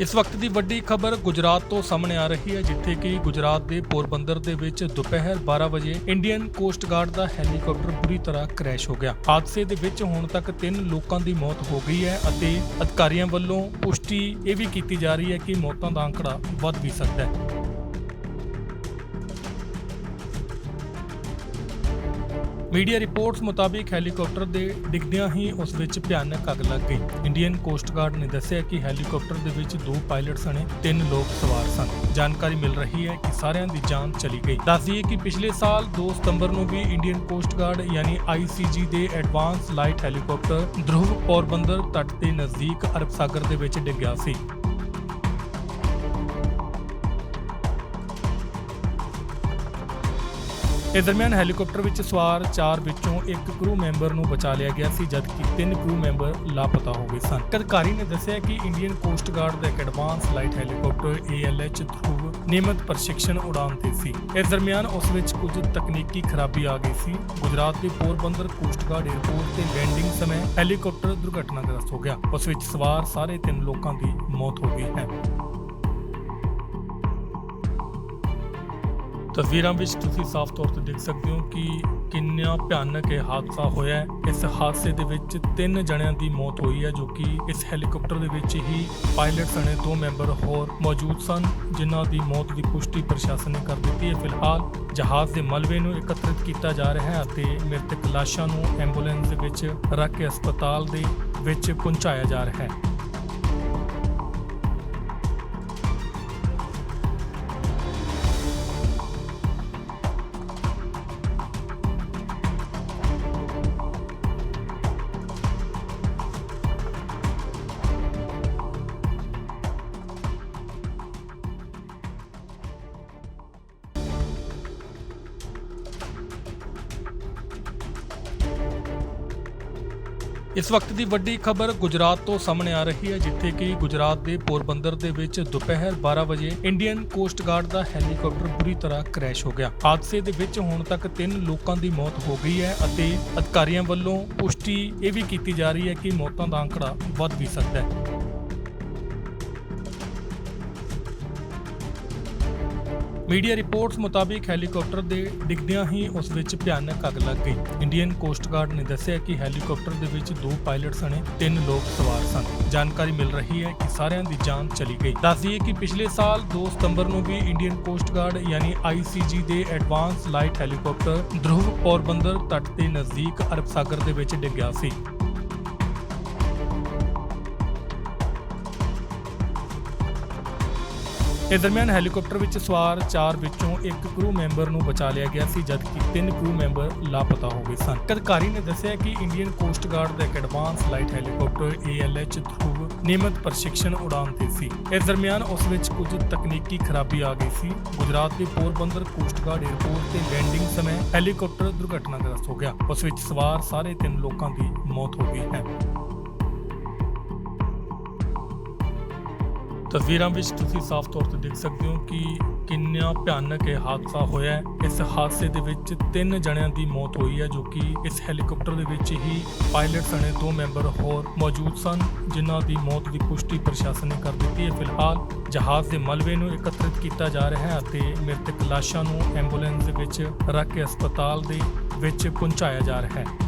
ਇਸ ਵਕਤ ਦੀ ਵੱਡੀ ਖਬਰ ਗੁਜਰਾਤ ਤੋਂ ਸਾਹਮਣੇ ਆ ਰਹੀ ਹੈ, ਜਿੱਥੇ ਕਿ ਗੁਜਰਾਤ ਦੇ ਪੋਰਬੰਦਰ ਦੇ ਵਿੱਚ ਦੁਪਹਿਰ 12 ਵਜੇ ਇੰਡੀਅਨ ਕੋਸਟ ਗਾਰਡ ਦਾ ਹੈਲੀਕਾਪਟਰ ਬੁਰੀ ਤਰ੍ਹਾਂ ਕ੍ਰੈਸ਼ ਹੋ ਗਿਆ। ਹਾਦਸੇ ਦੇ ਵਿੱਚ ਹੁਣ ਤੱਕ 3 ਲੋਕਾਂ ਦੀ ਮੌਤ ਹੋ ਗਈ ਹੈ ਅਤੇ ਅਧਿਕਾਰੀਆਂ ਵੱਲੋਂ ਪੁਸ਼ਟੀ ਇਹ ਵੀ ਕੀਤੀ ਜਾ ਰਹੀ ਹੈ ਕਿ ਮੌਤਾਂ ਦਾ ਅੰਕੜਾ ਵੱਧ ਵੀ ਸਕਦਾ ਹੈ। ਮੀਡੀਆ ਰਿਪੋਰਟਸ ਮੁਤਾਬਿਕ ਹੈਲੀਕਾਪਟਰ ਦੇ ਡਿੱਗਦਿਆਂ ਹੀ ਉਸ ਵਿੱਚ ਭਿਆਨਕ ਅੱਗ ਲੱਗ ਗਈ। ਇੰਡੀਅਨ ਕੋਸਟ ਗਾਰਡ ਨੇ ਦੱਸਿਆ ਕਿ ਹੈਲੀਕਾਪਟਰ ਦੇ ਵਿੱਚ ਦੋ ਪਾਇਲਟ ਸਣੇ ਤਿੰਨ ਲੋਕ ਸਵਾਰ ਸਨ। ਜਾਣਕਾਰੀ ਮਿਲ ਰਹੀ ਹੈ ਕਿ ਸਾਰਿਆਂ ਦੀ ਜਾਨ ਚਲੀ ਗਈ। ਦੱਸਦੀਏ ਕਿ ਪਿਛਲੇ ਸਾਲ 2 ਸਤੰਬਰ ਨੂੰ ਵੀ ਇੰਡੀਅਨ ਕੋਸਟ ਗਾਰਡ ਯਾਨੀ ICG ਦੇ advance light helicopter Dhruv Porbandar ਤੱਟ ਦੇ ਨਜ਼ਦੀਕ ਅਰਬ ਸਾਗਰ ਦੇ ਵਿੱਚ ਡਿੱਗਿਆ ਸੀ। ਇਸ ਦਰਮਿਆਨ ਹੈਲੀਕਾਪਟਰ ਵਿੱਚ ਸਵਾਰ ਚਾਰ ਵਿੱਚੋਂ ਇੱਕ ਕਰੂ ਮੈਂਬਰ ਨੂੰ ਬਚਾ ਲਿਆ ਗਿਆ ਸੀ, ਜਦਕਿ ਤਿੰਨ ਕਰੂ ਮੈਂਬਰ ਲਾਪਤਾ ਹੋ ਗਏ ਸਨ। ਅਧਿਕਾਰੀ ਨੇ ਦੱਸਿਆ ਕਿ ਇੰਡੀਅਨ ਕੋਸਟ ਗਾਰਡ ਦਾ ਇੱਕ advance light helicopter ALH Dhruv ਨਿਯਮਤ ਪ੍ਰਸ਼ਿਕਸ਼ਣ ਉਡਾਨ ਤੇ ਸੀ। ਇਸ ਦਰਮਿਆਨ ਉਸ ਵਿੱਚ ਕੁਝ ਤਕਨੀਕੀ ਖਰਾਬੀ ਆ ਗਈ ਸੀ। ਗੁਜਰਾਤ ਦੇ ਪੋਰਬੰਦਰ ਕੋਸਟ ਗਾਰਡ 에ਅਰਪੋਰਟ ਤੇ ਲੈਂਡਿੰਗ ਸਮੇਂ ਹੈਲੀਕਾਪਟਰ ਦੁਰਘਟਨਾਗ੍ਰਸਤ ਹੋ ਗਿਆ। ਉਸ ਵਿੱਚ ਸਵਾਰ ਸਾਰੇ ਤਿੰਨ ਲੋਕਾਂ ਦੀ ਮੌਤ ਹੋ ਗਈ ਹੈ। ਤਸਵੀਰਾਂ ਵਿੱਚ ਤੁਸੀਂ ਸਾਫ਼ ਤੌਰ ਤੇ ਦੇਖ ਸਕਦੇ ਹੋ ਕਿ ਕਿੰਨਾ ਭਿਆਨਕ ਇਹ ਹਾਦਸਾ ਹੋਇਆ ਹੈ। ਇਸ ਹਾਦਸੇ ਦੇ ਵਿੱਚ ਤਿੰਨ ਜਣਿਆਂ ਦੀ ਮੌਤ ਹੋਈ ਹੈ, ਜੋ ਕਿ ਇਸ ਹੈਲੀਕਾਪਟਰ ਦੇ ਵਿੱਚ ਹੀ ਪਾਇਲਟ ਸਣੇ ਦੋ ਮੈਂਬਰ ਹੋਰ ਮੌਜੂਦ ਸਨ, ਜਿਨ੍ਹਾਂ ਦੀ ਮੌਤ ਦੀ ਪੁਸ਼ਟੀ ਪ੍ਰਸ਼ਾਸਨ ਨੇ ਕਰ ਦਿੱਤੀ ਹੈ। ਫਿਲਹਾਲ ਜਹਾਜ਼ ਦੇ ਮਲਬੇ ਨੂੰ ਇਕੱਤਰਿਤ ਕੀਤਾ ਜਾ ਰਿਹਾ ਹੈ ਅਤੇ ਮ੍ਰਿਤਕ ਲਾਸ਼ਾਂ ਨੂੰ ਐਂਬੂਲੈਂਸ ਦੇ ਵਿੱਚ ਰੱਖ ਕੇ ਹਸਪਤਾਲ ਦੇ ਵਿੱਚ ਪਹੁੰਚਾਇਆ ਜਾ ਰਿਹਾ ਹੈ। ਇਸ ਵਕਤ ਦੀ ਵੱਡੀ ਖਬਰ ਗੁਜਰਾਤ ਤੋਂ ਸਾਹਮਣੇ ਆ ਰਹੀ ਹੈ, ਜਿੱਥੇ ਕਿ ਗੁਜਰਾਤ ਦੇ ਪੋਰਬੰਦਰ ਦੇ ਵਿੱਚ ਦੁਪਹਿਰ 12 ਵਜੇ ਇੰਡੀਅਨ ਕੋਸਟ ਗਾਰਡ ਦਾ ਹੈਲੀਕਾਪਟਰ ਬੁਰੀ ਤਰ੍ਹਾਂ ਕ੍ਰੈਸ਼ ਹੋ ਗਿਆ। ਹਾਦਸੇ ਦੇ ਵਿੱਚ ਹੁਣ ਤੱਕ 3 ਲੋਕਾਂ ਦੀ ਮੌਤ ਹੋ ਗਈ ਹੈ ਅਤੇ ਅਧਿਕਾਰੀਆਂ ਵੱਲੋਂ ਪੁਸ਼ਟੀ ਇਹ ਵੀ ਕੀਤੀ ਜਾ ਰਹੀ ਹੈ ਕਿ ਮੌਤਾਂ ਦਾ ਅੰਕੜਾ ਵੱਧ ਵੀ ਸਕਦਾ ਹੈ। ਮੀਡੀਆ ਰਿਪੋਰਟਸ ਮੁਤਾਬਿਕ ਹੈਲੀਕਾਪਟਰ ਦੇ ਡਿੱਗਦਿਆਂ ਹੀ ਉਸ ਵਿੱਚ ਭਿਆਨਕ ਅੱਗ ਲੱਗ ਗਈ। ਇੰਡੀਅਨ ਕੋਸਟ ਗਾਰਡ ਨੇ ਦੱਸਿਆ ਕਿ ਹੈਲੀਕਾਪਟਰ ਦੇ ਵਿੱਚ ਦੋ ਪਾਇਲਟ ਸਣੇ ਤਿੰਨ ਲੋਕ ਸਵਾਰ ਸਨ। ਜਾਣਕਾਰੀ ਮਿਲ ਰਹੀ ਹੈ ਕਿ ਸਾਰਿਆਂ ਦੀ ਜਾਨ ਚਲੀ ਗਈ। ਦੱਸ ਦਈਏ ਕਿ ਪਿਛਲੇ ਸਾਲ 2 ਸਤੰਬਰ ਨੂੰ ਵੀ ਇੰਡੀਅਨ ਕੋਸਟ ਗਾਰਡ ਯਾਨੀ ICG ਦੇ advance light helicopter Dhruv Porbandar ਤੱਟ ਦੇ ਨਜ਼ਦੀਕ ਅਰਬ ਸਾਗਰ ਦੇ ਵਿੱਚ ਡਿੱਗਿਆ ਸੀ। ਇਸ ਦਰਮਿਆਨ ਹੈਲੀਕਾਪਟਰ ਵਿੱਚ ਸਵਾਰ ਚਾਰ ਵਿੱਚੋਂ ਇੱਕ ਕਰੂ ਮੈਂਬਰ ਨੂੰ ਬਚਾ ਲਿਆ ਗਿਆ ਸੀ, ਜਦਕਿ ਤਿੰਨ ਕਰੂ ਮੈਂਬਰ ਲਾਪਤਾ ਹੋ ਗਏ ਸਨ। ਅਧਿਕਾਰੀ ਨੇ ਦੱਸਿਆ ਕਿ ਇੰਡੀਅਨ ਕੋਸਟ ਗਾਰਡ ਦਾ ਇੱਕ advance light helicopter ALH Dhruv ਨਿਯਮਤ ਪ੍ਰਸ਼ਿਕਸ਼ਣ ਉਡਾਨ ਤੇ ਸੀ। ਇਸ ਦਰਮਿਆਨ ਉਸ ਵਿੱਚ ਕੁਝ ਤਕਨੀਕੀ ਖਰਾਬੀ ਆ ਗਈ ਸੀ। ਗੁਜਰਾਤ ਦੇ ਪੋਰਬੰਦਰ ਕੋਸਟ ਗਾਰਡ 에ਅਰਪੋਰਟ ਤੇ ਲੈਂਡਿੰਗ ਸਮੇਂ ਹੈਲੀਕਾਪਟਰ ਦੁਰਘਟਨਾਗ੍ਰਸਤ ਹੋ ਗਿਆ। ਉਸ ਵਿੱਚ ਸਵਾਰ ਸਾਰੇ ਤਿੰਨ ਲੋਕਾਂ ਦੀ ਮੌਤ ਹੋ ਗਈ ਹੈ। ਤਸਵੀਰਾਂ ਵਿੱਚ ਤੁਸੀਂ ਸਾਫ਼ ਤੌਰ ਤੇ ਦੇਖ ਸਕਦੇ ਹੋ ਕਿ ਕਿੰਨਾ ਭਿਆਨਕ ਇਹ ਹਾਦਸਾ ਹੋਇਆ ਹੈ। ਇਸ ਹਾਦਸੇ ਦੇ ਵਿੱਚ ਤਿੰਨ ਜਣਿਆਂ ਦੀ ਮੌਤ ਹੋਈ ਹੈ, ਜੋ ਕਿ ਇਸ ਹੈਲੀਕਾਪਟਰ ਦੇ ਵਿੱਚ ਹੀ ਪਾਇਲਟ ਸਣੇ ਦੋ ਮੈਂਬਰ ਹੋਰ ਮੌਜੂਦ ਸਨ, ਜਿਨ੍ਹਾਂ ਦੀ ਮੌਤ ਦੀ ਪੁਸ਼ਟੀ ਪ੍ਰਸ਼ਾਸਨ ਨੇ ਕਰ ਦਿੱਤੀ ਹੈ। ਫਿਲਹਾਲ ਜਹਾਜ਼ ਦੇ ਮਲਬੇ ਨੂੰ ਇਕੱਤਰਿਤ ਕੀਤਾ ਜਾ ਰਿਹਾ ਹੈ ਅਤੇ ਮ੍ਰਿਤਕ ਲਾਸ਼ਾਂ ਨੂੰ ਐਂਬੂਲੈਂਸ ਦੇ ਵਿੱਚ ਰੱਖ ਕੇ ਹਸਪਤਾਲ ਦੇ ਵਿੱਚ ਪਹੁੰਚਾਇਆ ਜਾ ਰਿਹਾ ਹੈ।